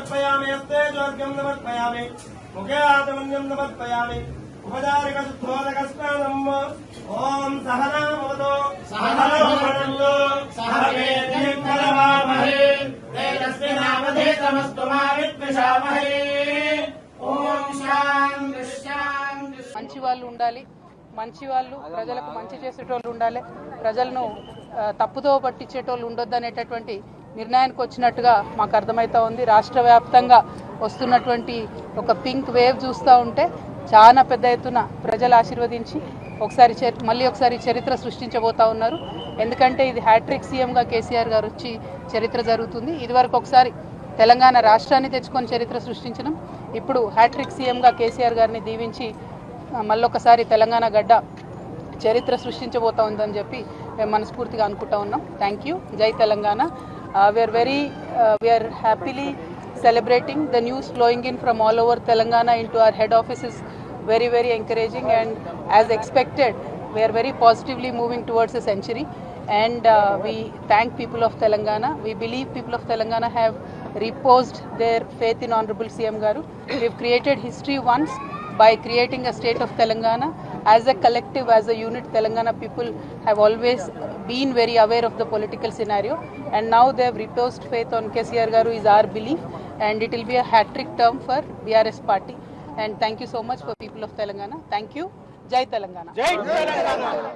మంచి వాళ్ళు ఉండాలి మంచి వాళ్ళు ప్రజలకు మంచి చేసేటోళ్ళు ఉండాలి ప్రజలను తప్పుతో పట్టించేటోళ్ళు ఉండొద్దు అనేటటువంటి నిర్ణయానికి వచ్చినట్టుగా మాకు అర్థమవుతా ఉంది రాష్ట్ర వ్యాప్తంగా వస్తున్నటువంటి ఒక పింక్ వేవ్ చూస్తూ ఉంటే చాలా పెద్ద ఎత్తున ప్రజలు ఆశీర్వదించి ఒకసారి మళ్ళీ ఒకసారి చరిత్ర సృష్టించబోతా ఉన్నారు ఎందుకంటే ఇది హ్యాట్రిక్ సీఎంగా కేసీఆర్ గారు వచ్చి చరిత్ర జరుగుతుంది ఇదివరకు ఒకసారి తెలంగాణ రాష్ట్రాన్ని తెచ్చుకొని చరిత్ర సృష్టించడం ఇప్పుడు హ్యాట్రిక్ సీఎంగా కేసీఆర్ గారిని దీవించి మళ్ళొకసారి తెలంగాణ గడ్డ చరిత్ర సృష్టించబోతా ఉందని చెప్పి మేము మనస్ఫూర్తిగా అనుకుంటా ఉన్నాం thank you Jai Telangana Uh, we are very, uh, we are happily celebrating. The news flowing in from all over Telangana into our head office is very, very encouraging and as expected, we are very positively moving towards the century and uh, we thank people of Telangana. We believe people of Telangana have reposed their faith in Honorable CM Garu. We have created history once by creating a state of Telangana as a collective, as a unit, Telangana people have always been very aware of the political scenario and now they have reposed faith on KCR Garu is our belief and it will be a hat-trick term for BRS party. And thank you so much for people of Telangana. Thank you. Jai Telangana. Jai Telangana.